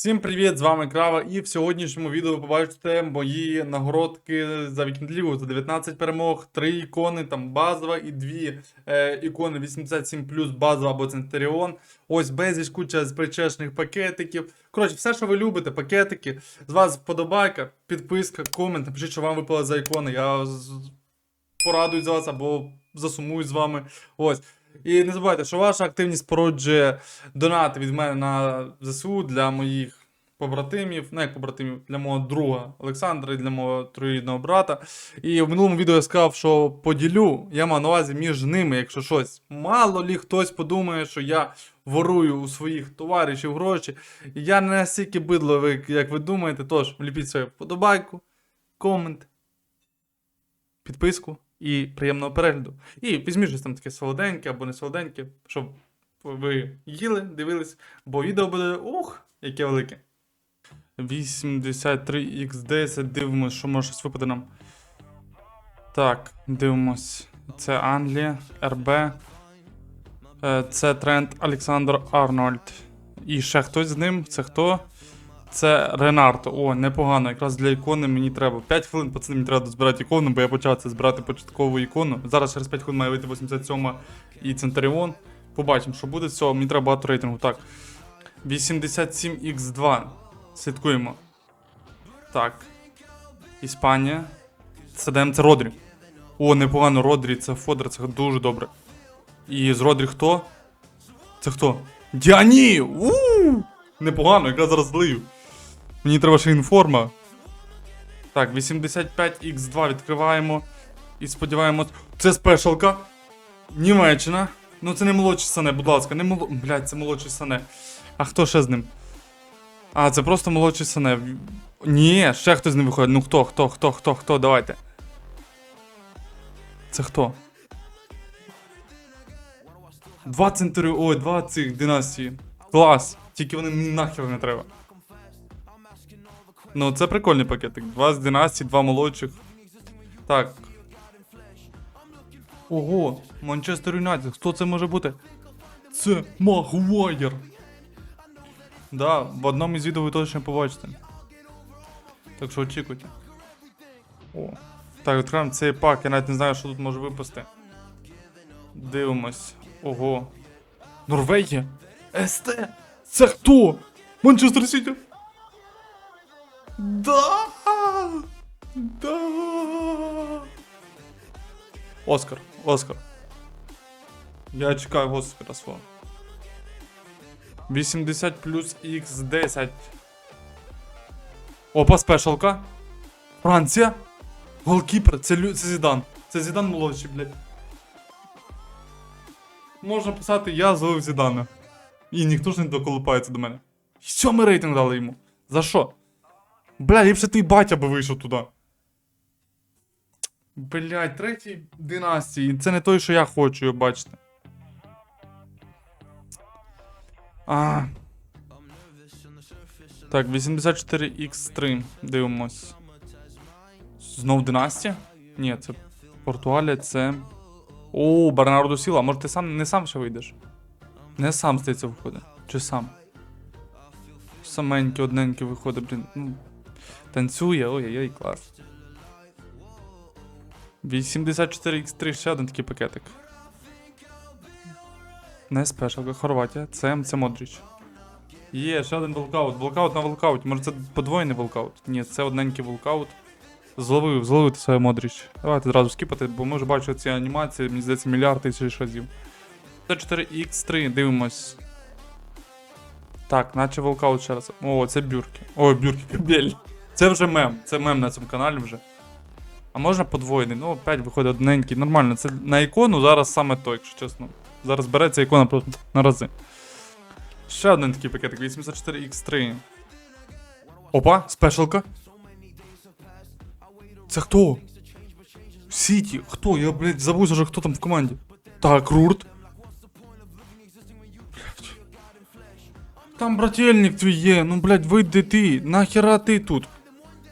Всім привіт, з вами Крава, і в сьогоднішньому відео ви побачите мої нагородки за Вікінд Лігу за 19 перемог, 3 ікони, там базова і 2 е, ікони 87 базова або Центуріон. Ось безліч куча з причешних пакетиків. Коротше, все, що ви любите, пакетики. З вас вподобайка, підписка, комент. Напишіть, що вам випало за ікони. Я порадуюсь за вас або засумую з вами. Ось. І не забувайте, що ваша активність породжує донати від мене на ЗСУ для моїх побратимів, ну як побратимів, для мого друга Олександра і для мого троюрідного брата. І в минулому відео я сказав, що поділю, я маю на увазі між ними, якщо щось. Мало лі хтось подумає, що я ворую у своїх товаришів гроші. Я не настільки бидло, як ви думаєте, тож ліпіть свою вподобайку, комент, підписку і приємного перегляду. І візьміть щось там таке солоденьке або не солоденьке, щоб ви їли, дивились, бо відео буде ух, яке велике. 83x10, дивимось, що може щось випаде нам. Так, дивимось. Це Англія, РБ. Е, Це тренд Олександр Арнольд. І ще хтось з ним. Це хто? Це Ренарто. О, непогано. Якраз для ікони мені треба. 5 хвилин, пацани, мені треба збирати ікону, бо я почав це збирати початкову ікону. Зараз через 5 хвилин має вийти 87 і Центуріон. Побачимо, що буде з цього. Мені треба багато рейтингу. Так. 87x2. Слідкуємо. Так. Іспанія. Це даємо це Родрі. О, непогано, Родрі, це Фодер, це дуже добре. І з Родрі хто? Це хто? Діані! у Непогано, якраз зараз злию. Мені треба ще інформа. Так, 85x2 відкриваємо. І сподіваємось. Це спешалка. Німеччина. Ну це не молодший сане, будь ласка, не моло... Блядь, це молодший сане. А хто ще з ним? А, це просто молодший сане. Ні, ще хтось з ним виходить. Ну хто, хто, хто, хто, хто, давайте. Це хто? Два центри. Ой, два цих династії. Клас. Тільки вони нахер не треба. Ну, це прикольний пакетик. Два з династії, два молодших. Так. Ого, Манчестер Юнайтед. Хто це може бути? Це Магуайр. Да, в одному із відео ви точно побачите. Так що очікуйте. О. Так, відкриваємо цей пак, я навіть не знаю, що тут може випасти. Дивимось. Ого. Норвегія? СТ? Це хто? Манчестер Сіті? Да! Да! Оскар, Оскар. Я чекаю Оскара свого. 80 плюс X10. Опа, спешалка. Франція. Голкіпер, це, Лю... це Зідан. Це Зідан молодший, блядь. Можна писати, я зловив Зідана. І ніхто ж не доколупається до мене. Сьомий рейтинг дали йому. За що? Бля, ліпше твій батя би вийшов туди. Блять, третій династії. Це не той, що я хочу його бачити. А. Так, 84x3. Дивимось. Знов династія? Ні, це Португалія, це. О, Бернардо Сіла. Може ти сам не сам ще вийдеш? Не сам здається виходить. Чи сам? Саменький, одненький виходить, блін. Ну, танцює, ой-ой-ой, клас. 84x3 ще один такий пакетик. Не спешалка, Хорватія. Це, це Модріч. Є, ще один волкаут. Волкаут на волкауті. Може це подвоєний волкаут? Ні, це одненький волкаут. Зловив, зловив своє Модріч. Давайте одразу скіпати, бо ми вже бачили ці анімації, мені здається, мільярд тисяч разів. 4x3, дивимось. Так, наче волкаут ще раз. О, це бюрки. Ой, бюрки, кабель. Це вже мем. Це мем на цьому каналі вже. А можна подвоєний? Ну, опять виходить одненький. Нормально. Це на ікону зараз саме то, якщо чесно. Зараз береться ікона просто на рази. Ще один такий пакетик, 84x3. Опа, спешалка. Це хто? Сіті. Хто? Я, блядь, забув вже, хто там в команді. Так, Рурт. Там брательник твій є. Ну, блядь, вийди ти. Нахера ти тут?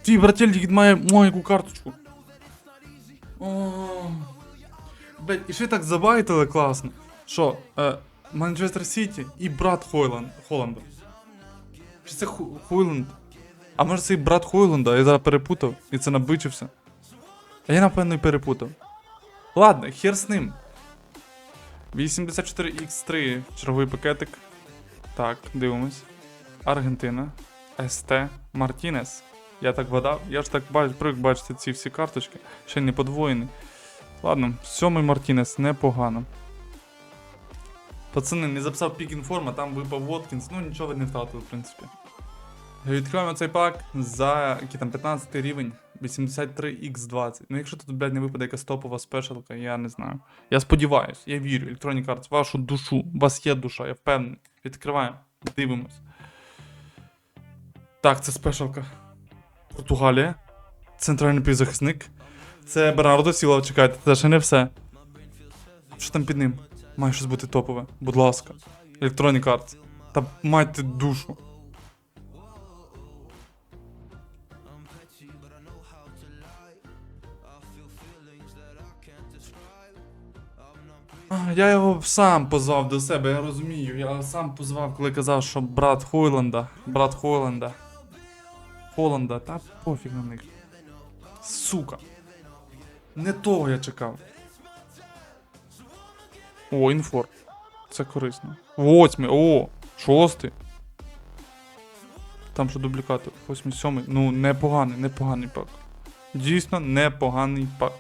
Твій брательник має мою карточку. О, блядь, і ще так забайтили класно. Що, е, Манчестер Сіті і брат Хойланд, Холланда. Чи це Хуйленд? А може це і брат Хуйленда, я зараз перепутав і це набичився. А я напевно і перепутав. Ладно, хер з ним. 84X3, черговий пакетик. Так, дивимось. Аргентина. СТ Мартінес. Я так вгадав, я ж так бач, привик бачити ці всі карточки, ще не подвоєні. Ладно, сьомий Мартінес, непогано. Пацани, не записав пік інформа, там випав Воткінс, ну нічого не втратили, в принципі. Відкриваємо цей пак за який там 15 рівень, 83x20. Ну якщо тут, блядь, не випаде якась топова спешалка, я не знаю. Я сподіваюсь, я вірю, Electronic Arts, вашу душу, у вас є душа, я впевнений. Відкриваємо, дивимось. Так, це спешалка. Португалія. Центральний півзахисник. Це Бернардо Сіла, чекайте, це ще не все. Що там під ним? Має щось бути топове. Будь ласка. Electronic Arts. Та майте душу. Я його сам позвав до себе, я розумію. Я сам позвав, коли казав, що брат Хойланда. Брат Хойланда. Холланда, та пофіг на них. Сука. Не того я чекав. О, інфор. Це корисно. Восьмий, о, шостий. Там що дублікати. Восьмий, сьомий. Ну, непоганий, непоганий пак. Дійсно, непоганий пак.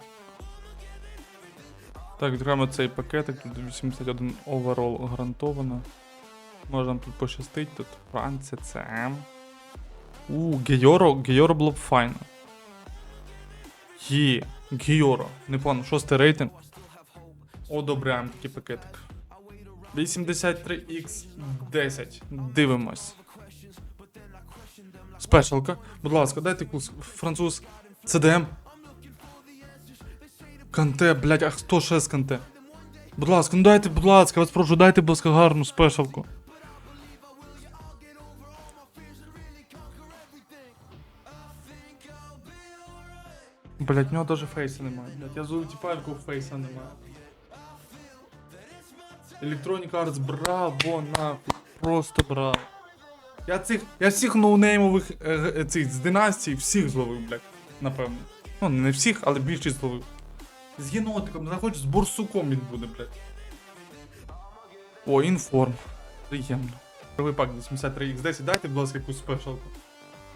Так, відкриваємо цей пакетик, тут 81 оверол гарантовано. Може нам тут пощастить, тут Франція, ЦМ. У, Гейоро, Гейоро було б файно. Є, Гейоро. Непогано, шостий рейтинг. Одобряємо такий пакетик. 83x10. Дивимось. Спешалка. Будь ласка, дайте курс. Француз. ЦДМ. Канте, блядь, а хто ще з канте? Будь ласка, ну дайте, будь ласка, вас прошу, дайте, будь ласка, гарну спешалку. Блять, в нього даже фейса немає. Блять, я зову типа, фейса немає. Electronic Arts, браво, нахуй. Просто браво. Я цих. Я всіх ноунеймових е, е, цих з династій всіх зловив, блять. Напевно. Ну, не всіх, але більшість зловив. З єнотиком, захоч з борсуком він буде, блять. О, інформ. Приємно. Первий пак 83x10, дайте, будь ласка, якусь спешалку.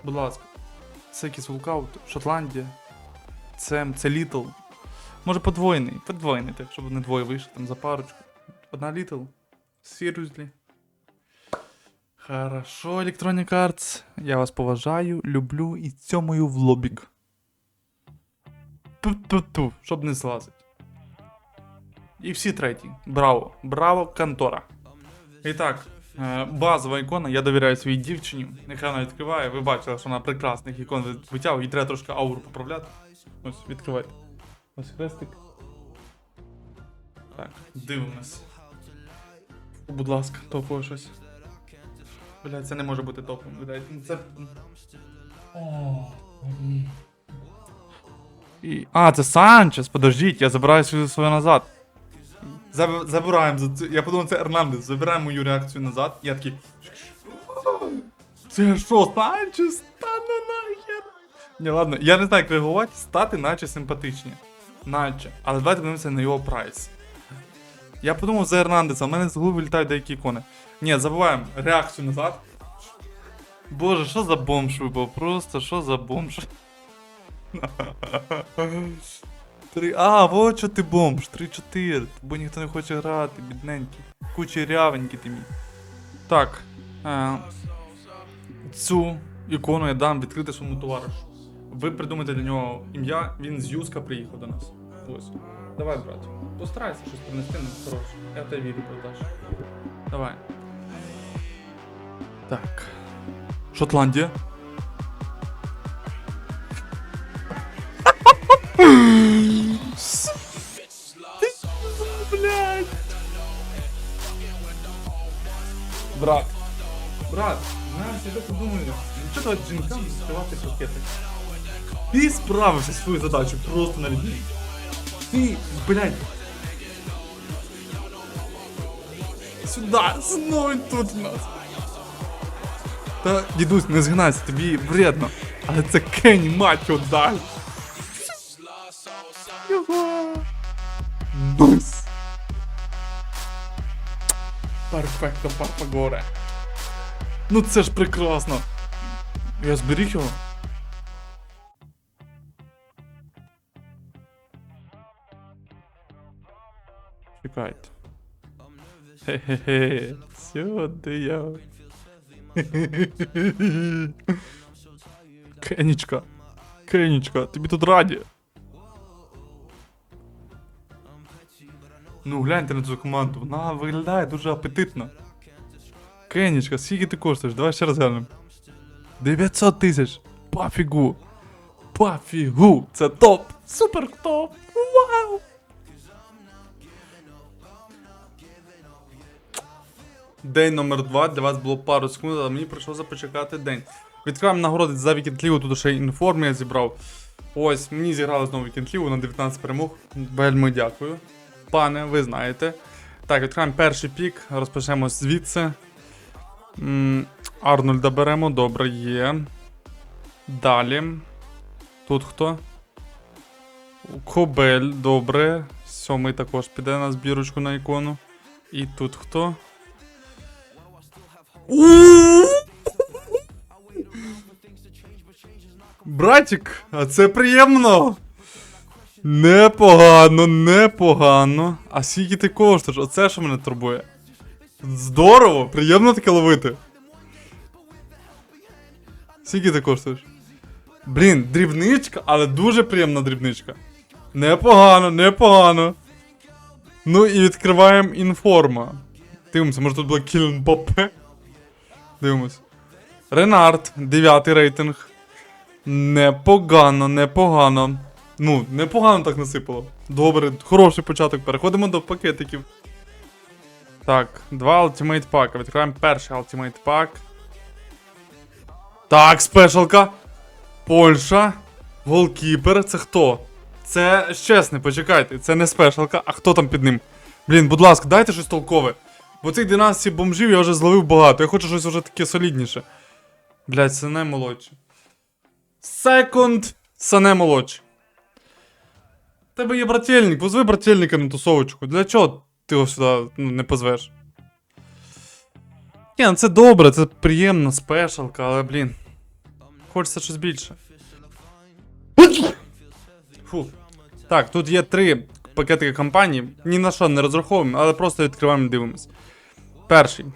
Будь ласка. Якийсь вулкаут, Шотландія. Це, це Літл. Може подвоєний, подвоєний, так, щоб не двоє вийшло там за парочку. Одна Літл. Seriously. Хорошо, Electronic Arts. Я вас поважаю, люблю і цьомою в лобік. Ту-ту-ту, щоб не злазить. І всі треті. Браво. Браво, контора. І так, е, базова ікона, я довіряю своїй дівчині. Нехай вона відкриває. Ви бачили, що вона прекрасних ікон витягує, їй треба трошки ауру поправляти. Ось, відкривайте. Ось хрестик. Так, дивимось. Будь ласка, топове щось. Блядь, це не може бути. Блядь, ну це. О, ні. І... А, це Санчес, подождіть, я забираю свою, свою назад. Заб- Забираємо за це. Я подумав, це Ернандес. Забираємо мою реакцію назад. Я такий. Це що, Санчес? Та ну нахер. Ні, ладно, я не знаю, як реагувати, стати наче симпатичні. Наче. Але давайте подивимося на його прайс. Я подумав за Ернандеса, в мене з голови літають деякі ікони. Ні, забуваємо реакцію назад. Боже, що за бомж випав? Просто що за бомж? Три. А, вот що ти бомж, 3-4. Бо ніхто не хоче грати, бідненький. Кучерявенький ти мій. Так. Е, цю ікону я дам відкрити своєму товаришу. Ви придумайте для нього ім'я, він з Юска приїхав до нас. Ось. Давай, брат. Постарайся щось принести нам хороше. Я тебе вірю, продаш. Давай. Так. Шотландія. Блядь. Брат. Брат, знаєш, я так думаю, що давати жінкам відкривати пакети? Ти справився свою задачу просто на відмінно. Ти, блядь. Сюда, знову тут у нас. Та, дідусь, не згинайся, тобі вредно. Але це Кенні, мать його, дай. Його. Перфекто, Парфагоре. Ну це ж прекрасно. Я зберіг його. Чекайте. Хе-хе-хе. Сюди я. Кенічка. Кенічка, тобі тут раді. Ну, гляньте на цю команду, вона виглядає дуже апетитно. Кенічка, скільки ти коштуєш? Давай ще раз глянемо. 900 тисяч. Пофігу. Пофігу. Це топ. Супер топ. Вау. День номер 2 Для вас було пару секунд, але мені прийшлося почекати день. Відкриваємо нагороди за Вікенд Лігу, тут ще інформ я зібрав. Ось, мені зіграли знову Вікенд Лігу на 19 перемог. Вельми дякую. Пане, ви знаєте. Так, відкриваємо перший пік, розпочнемо звідси. М, Арнольда беремо, добре, є. Далі. Тут хто? Кобель, добре. Сьомий також піде на збірочку на ікону. І тут хто? У! Братік, а це приємно. Непогано, непогано. А скільки ти коштуєш? Оце що мене турбує. Здорово, приємно таке ловити. Скільки ти коштуєш? Блін, дрібничка, але дуже приємна дрібничка. Непогано, непогано. Ну і відкриваємо інформа. Дивимося, може тут буде Кілен Бопе. Дивимось. Ренард, 9 рейтинг. Непогано, непогано. Ну, непогано так насипало. Добре, хороший початок. Переходимо до пакетиків. Так, два Ultimate пака. Відкриваємо перший Ultimate пак. Так, спешалка. Польща. Голкіпер. Це хто? Це чесне, почекайте. Це не спешалка, а хто там під ним? Блін, будь ласка, дайте щось толкове. Бо цих 12 бомжів я вже зловив багато. Я хочу щось вже таке солідніше. Блять, це не молодші. Секунд, це не молодші. Тебе є брательник, позви брательника на тусовочку. Для чого ти його сюди ну, не позвеш? Ні, ну це добре, це приємна спешалка, але блін. Хочеться щось більше. Фу. Так, тут є три пакетики компанії. Ні на що не розраховуємо, але просто відкриваємо і дивимось. Перший.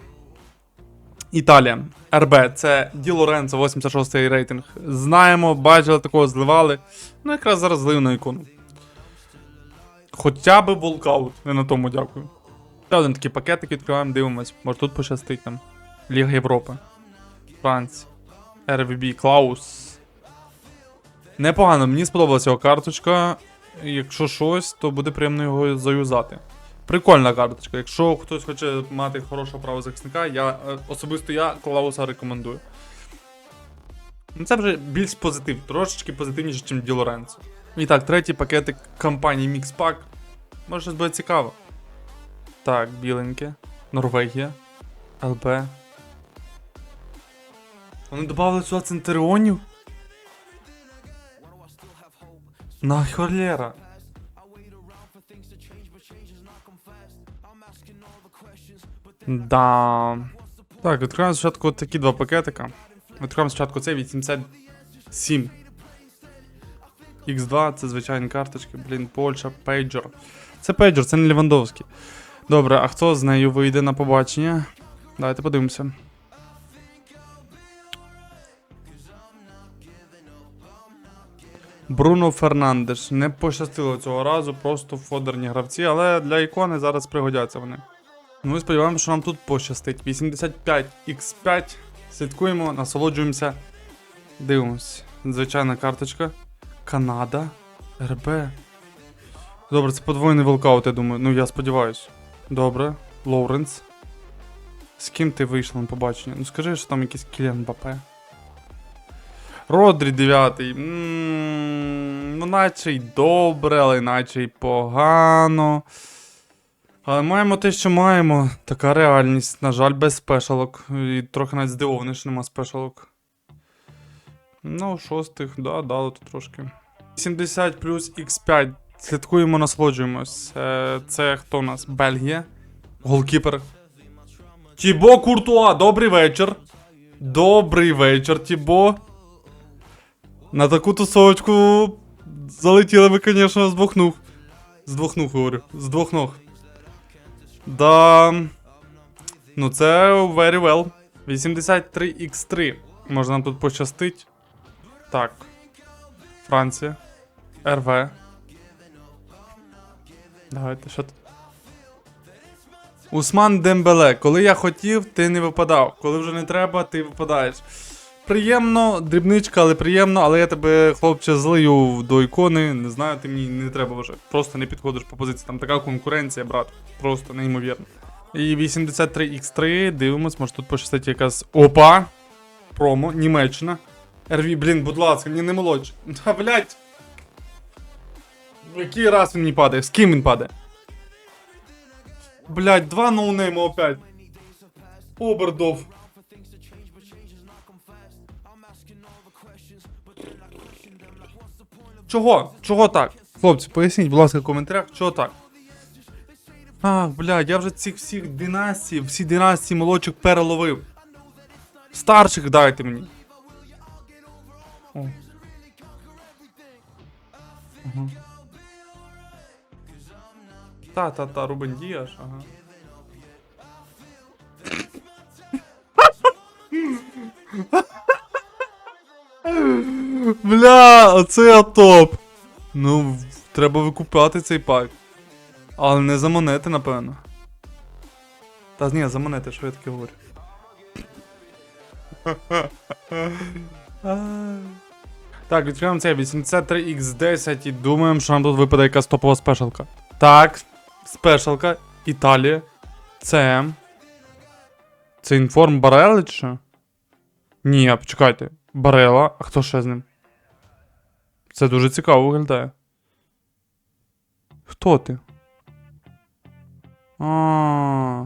Італія. РБ. Це Ді Лоренцо, 86-й рейтинг. Знаємо, бачили такого, зливали. Ну, якраз зараз злив на ікону. Хоча би волкаут. Не на тому дякую. Ще один такий пакетик відкриваємо, дивимось. Може тут пощастить нам. Ліга Європи. Франція. РВБ Клаус. Непогано, мені сподобалася його карточка. Якщо щось, то буде приємно його заюзати. Прикольна карточка. Якщо хтось хоче мати хорошого правозахисника, я е, особисто я Клауса рекомендую. Ну, Це вже більш позитив, трошечки позитивніше, ніж Ді Лоренцо. І так, третій пакетик компанії Mixpack. Може щось буде цікаво. Так, біленьке. Норвегія. ЛБ. Вони додали сюди центеріонів? На холера. Да. Так, відкриваємо спочатку такі два пакетика. Відкриваємо спочатку цей 87. X2 це звичайні карточки, блін, Польща, пейджер. Це пейджер, це не Лівандовський. Добре, а хто з нею вийде на побачення? Давайте подивимося. Бруно Фернандеш. Не пощастило цього разу, просто фодерні гравці, але для ікони зараз пригодяться вони. Ну і сподіваємося, що нам тут пощастить. 85x5. Слідкуємо, насолоджуємося. Дивимось. Звичайна карточка. Канада. РБ. Добре, це подвоєний волкаут, я думаю. Ну, я сподіваюся. Добре. Лоуренс. З ким ти вийшла на побачення? Ну скажи, що там якийсь Кіліан Бапе. Родрі 9. Ну, наче й добре, але наче й погано. Але маємо те, що маємо. Така реальність. На жаль, без спешалок. І трохи навіть здивований, що нема спешалок. Ну, шостих, да, дало тут трошки. 70 плюс X5. Слідкуємо, насолоджуємось. Е, Це хто у нас? Бельгія. Голкіпер. Тібо Куртуа, добрий вечір. Добрий вечір, Тібо. На таку тусовочку залетіли ви, звісно, з двох ног. З двох ног, говорю. З двох ног. Да. Ну, це very well. 83x3. Може нам тут пощастить. Так. Франція. РВ. Давайте, що тут? Усман Дембеле. Коли я хотів, ти не випадав. Коли вже не треба, ти випадаєш. Приємно, дрібничка, але приємно, але я тебе, хлопче, злию до ікони. Не знаю, ти мені не треба вже. Просто не підходиш по позиції. Там така конкуренція, брат. Просто неймовірно. І 83x3, дивимось, може тут пощастить якась. Опа! Промо, Німеччина. РВ, блін, будь ласка, мені не молодше. Та, блядь. В який раз він мені падає? З ким він падає? Блядь, два ноунейма опять. Обердов. Чого? Чого так? Хлопці, поясніть, будь ласка, в коментарях, чого так? Ах, блядь, я вже цих всіх династій, всі династії молодших переловив. Старших дайте мені. О. Ага. Та, та, та, Рубен Діаш, ага. Бля, оце топ. Ну, треба викупати цей пак. Але не за монети, напевно. Та ні, за монети, що я таке говорю. Так, відкриваємо цей 83x10 і думаємо, що нам тут випаде якась топова спешалка. Так, спешалка, Італія, ЦМ. Це інформ Барели чи? Ні, почекайте. Барела, а хто ще з ним? Це дуже цікаво виглядає. Хто ти? А.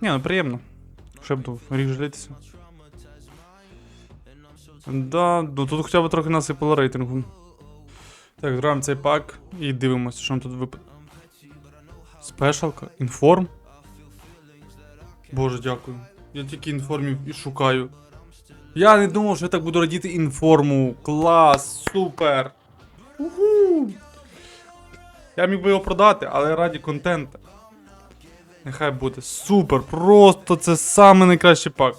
Ні, ну приємно. Ще буду рік жалітися. Да, ну тут хоча б трохи насипало рейтингу. Так, граємо цей пак і дивимося, що нам тут випаде. Спешалка? Інформ? Боже, дякую. Я тільки інформів і шукаю. Я не думав, що я так буду радіти інформу. Клас, супер. Уху. Я міг би його продати, але раді контенту. Нехай буде супер, просто це саме найкращий пак.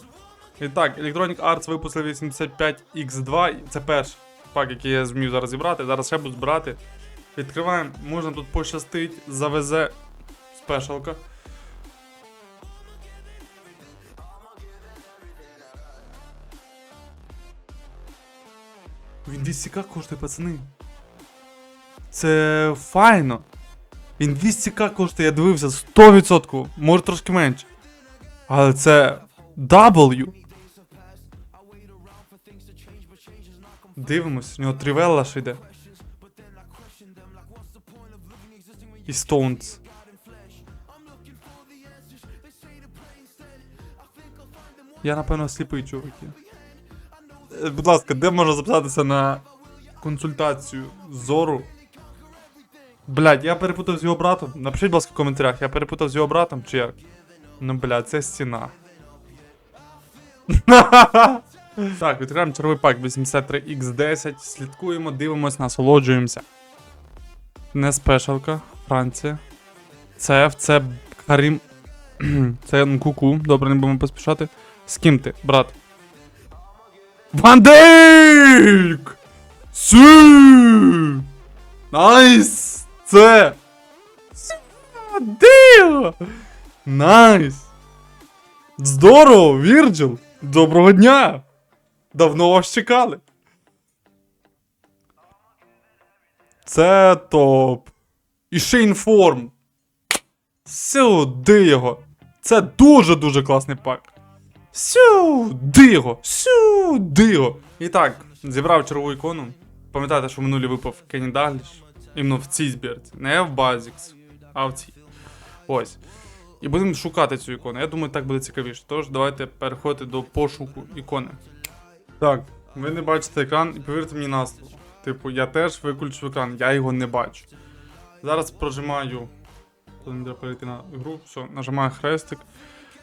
І так, Electronic Arts випустили 85X2, це перший пак, який я зміг зараз зібрати. Зараз ще буду збирати. Відкриваємо, можна тут пощастить, завезе спешалка. Він 200к коштує, пацани. Це файно. Він 200к коштує, я дивився, 100%, може трошки менше. Але це W. Дивимось, у нього тривелла ще йде. І Stones. Я напевно сліпий, чуваки. Будь ласка, де можна записатися на консультацію зору? Блядь, я перепутав з його братом. Напишіть, будь ласка, в коментарях, я перепутав з його братом чи як? Ну, блядь, це стіна. так, відкриваємо черговий пак 83X10. Слідкуємо, дивимось, насолоджуємося. Не спешалка, Франція. Це, це Карім. це Нкуку. Добре, не будемо поспішати. З ким ти, брат? Ван Дейк! Найс! Це! Диво! Найс! Здорово, Вірджил! Доброго дня! Давно вас чекали. Це топ. І ще інформ. Сюди його. Це дуже-дуже класний пак. Сюди його! Сюди його! І так, зібрав чергову ікону. Пам'ятаєте, що в минулі випав Кенні Дагліш. Іменно в цій збірці. Не в Basics, а в цій. Ось. І будемо шукати цю ікону. Я думаю, так буде цікавіше. Тож, давайте переходити до пошуку ікони. Так, ви не бачите екран, і повірте мені на слово. Типу, я теж виключив екран, я його не бачу. Зараз прожимаю. Тут треба перейти на гру, все, нажимаю хрестик.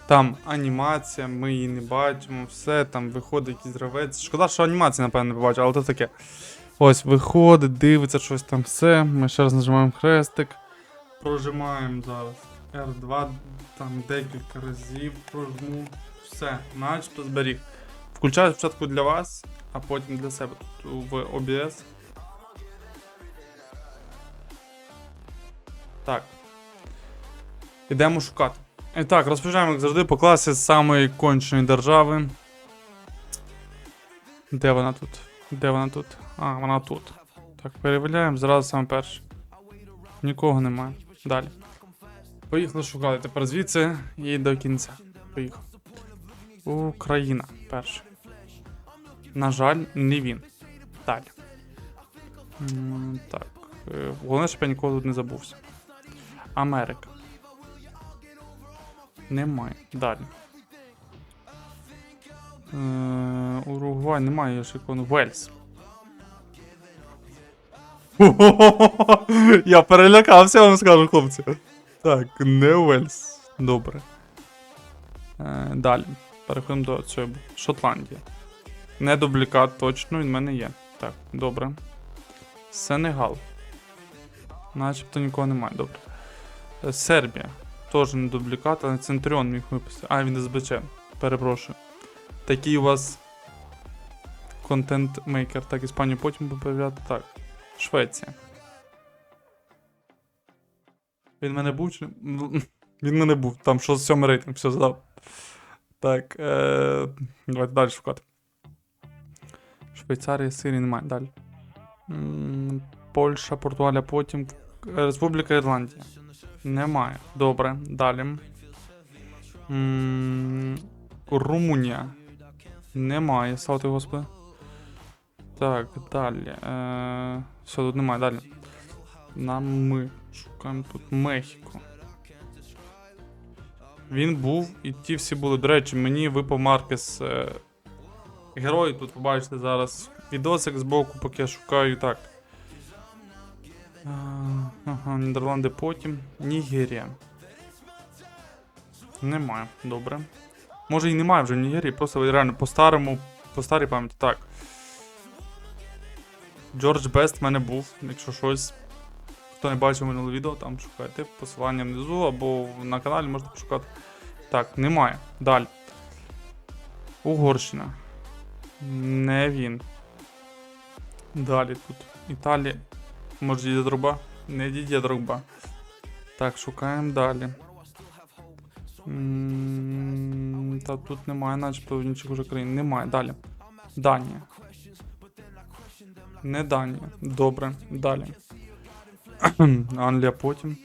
Там анімація, ми її не бачимо, все, там виходить якийсь гравець. Шкода, що анімації, напевно, не побачу, але то таке. Ось, виходить, дивиться щось там все. Ми ще раз нажимаємо хрестик. Прожимаємо зараз. R2, там декілька разів прожму. Все, начебто зберіг. Включаю спочатку для вас, а потім для себе тут в OBS. Так. Ідемо шукати. І так, розпочинаємо, як завжди, по класі з самої конченої держави. Де вона тут? Де вона тут? А, вона тут. Так, перевіряємо, зразу саме перше. Нікого немає. Далі. Поїхали шукати. Тепер звідси і до кінця. Поїхав. Україна перше. На жаль, не він. Далі. Так. е, Головне, щоб я ніколи тут не забувся. Америка. Немає. Далі. Е, Уругвай немає я ж ікону. Вельс. Я перелякався, вам скажу, хлопці. Так, не Уельс. Добре. Е, далі. Переходимо до цього. Шотландія. Не дублікат, точно, він в мене є. Так, добре. Сенегал. Начебто нікого немає, добре. Е, Сербія. Теж не дублікат, але Центріон міг випустити. А, він СБЧ. Перепрошую. Такий у вас контент-мейкер. Так, Іспанію потім буде. Так. Швеція. Він мене був чи. Він мене був. Там що сьомий рейтинг, все задав. Так. Е... Давайте далі шукати. Швейцарія, Сирії немає. Далі. Польща, Португалія, потім. Республіка Ірландія. Немає. Добре. Далі. М, Румунія. Немає, слава Господи. Так, далі. Е, все, тут немає, далі. Нам ми шукаємо тут Мехіко. Він був, і ті всі були. До речі, мені випав Маркес е, герой. Тут побачите зараз відосик збоку, поки я шукаю так. Ага, Нідерланди потім. Нігерія. Немає, добре. Може і немає вже Нігерії, просто реально по старому, по старій пам'яті. Так. Джордж Бест в мене був, якщо щось. Хто не бачив минуле відео, там шукайте посилання внизу або на каналі можете пошукати. Так, немає. Далі. Угорщина. Не він. Далі тут. Італія. Може дідя Дроба? Не дідя Дроба. Так, шукаємо далі. М, Та тут немає, начебто в інших уже країн. Немає. Далі. Данія. Не Данія. Добре. Далі. Англія потім.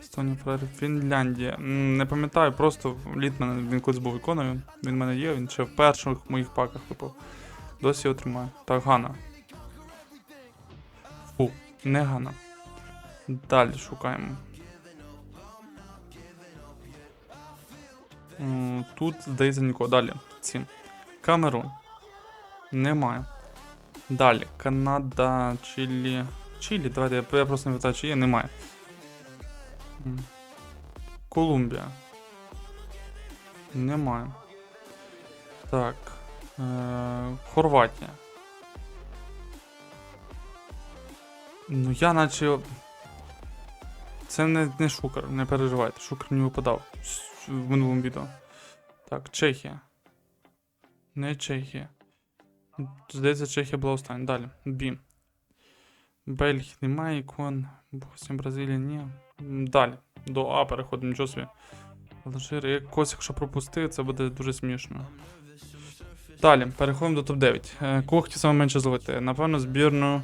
Естонія, Флорida, Фінляндія. Не пам'ятаю, просто літ мене він колись був іконою. Він в мене є, він ще в перших моїх паках випав. Досі його тримаю. Так, Гана. Фу, не Гана. Далі шукаємо. Тут, здається, нікого. Далі. Ці. Камерун. Немає. Далі. Канада, Чилі. Чилі, давайте, я просто не питаю, чи є, немає. Колумбія. Немає. Так. Е- Хорватія. Ну я наче. Це не, не шукер, не переживайте. Шукер не випадав в минулому відео. Так, Чехія. Не Чехія. Здається, Чехія була остання. Далі. Бі. Бельгії немає ікон. Босія, Бразилія, ні. Далі. До А переходимо, нічого собі. Алжир, якось, якщо пропустив, це буде дуже смішно. Далі, переходимо до топ-9. Е, Кого хотів саме менше зловити? Напевно, збірну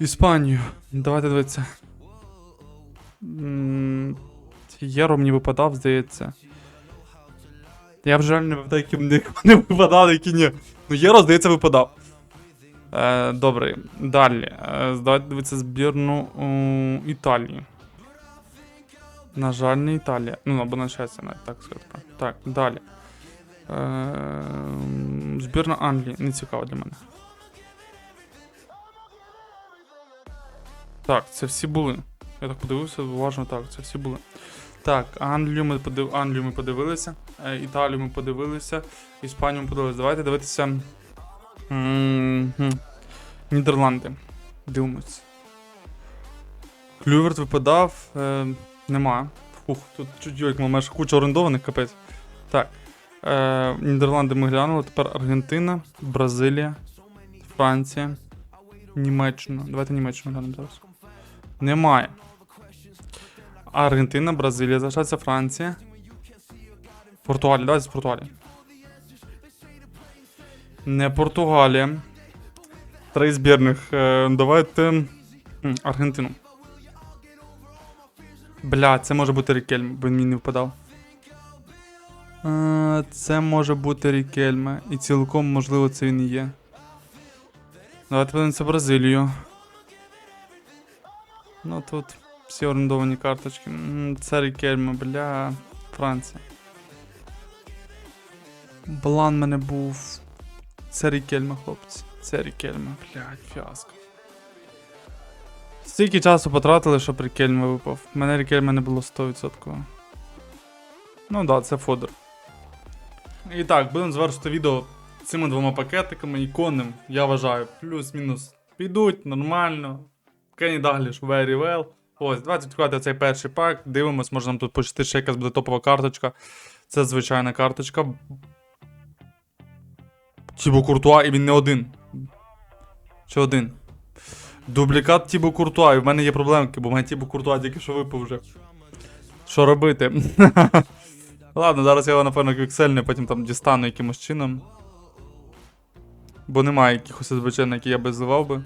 Іспанію. Давайте дивитися. Єро мені випадав, здається. Я вже реально не пам'ятаю, які мені випадали, які ні. Ну, Єро, здається, випадав. Е, добре, далі. Е, давайте дивитися збірну у, Італії. На жаль, не Італія. Ну, або на щастя, навіть так сказати. Так, далі. Е, збірна Англії. Не цікаво для мене. Так, це всі були. Я так подивився, уважно так, це всі були. Так, Англію ми, подив... Англію ми подивилися, е, Італію ми подивилися, Іспанію ми подивилися. Давайте дивитися. Мгм. Нідерланди. Дивимось. Клюверт випадав. Е, нема. Фух, тут чуть як маєш куча орендованих, капець. Так. Е, Нідерланди ми глянули, тепер Аргентина, Бразилія, Франція, Німеччина. Давайте Німеччину глянемо зараз. Немає. Аргентина, Бразилія, залишається Франція. Португалія, давайте з Португалії. Не Португалія. Три збірних. Е, давайте. Аргентину. Бля, це може бути Рікельм, бо він мені не впадав. Е, це може бути Рікельме. І цілком, можливо, це він і є. Давайте подивимося Бразилію. Ну тут всі орендовані карточки. М, Це Рікельме, бля. Франція. Блан мене був. Це Рікельме, хлопці. Це Рікельме, блядь, фіаско. Стільки часу потратили, щоб Рікельме випав. У мене Рікельме не було 100%. Ну да, це Фодор. І так, будемо завершити відео цими двома пакетиками іконним, я вважаю, плюс-мінус підуть нормально. Кенні Дагліш very well. Ось, давайте відкривати цей перший пак. Дивимось, може нам тут почти ще якась буде топова карточка. Це звичайна карточка. Тібо Куртуа, і він не один. Чи один? Дублікат Тібо Куртуа, і в мене є проблемки, бо в мене Тібо Куртуа тільки що випав вже. Що робити? Ладно, зараз я його, напевно, квіксельну, потім там дістану якимось чином. Бо немає якихось звичайно, які я би зливав би.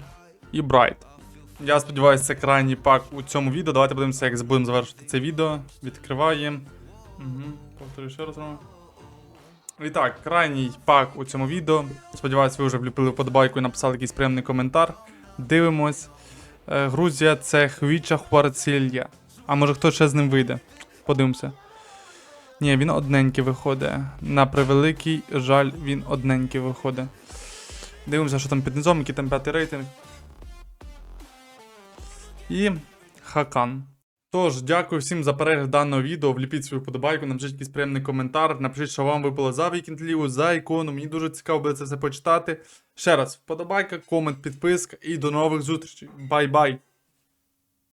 І Брайт. Я сподіваюся, це крайній пак у цьому відео. Давайте подивимося, як будемо завершити це відео. Відкриваємо. Угу. Повторюю ще раз. І так, крайній пак у цьому відео. Сподіваюсь, ви вже вліпили вподобайку і написали якийсь приємний коментар. Дивимось. Е, Грузія це Хвіча Хварцилья. А може хто ще з ним вийде? Подивимося. Ні, він одненький виходить. На превеликий жаль, він одненький виходить. Дивимося, що там під низом, який там п'ятий рейтинг. І Хакан. Тож, дякую всім за перегляд даного відео. Вліпіть свою подобайку, напишіть якийсь приємний коментар. Напишіть, що вам випало за вікінд ліву, за ікону. Мені дуже цікаво буде це все почитати. Ще раз, вподобайка, комент, підписка і до нових зустрічей. Бай-бай!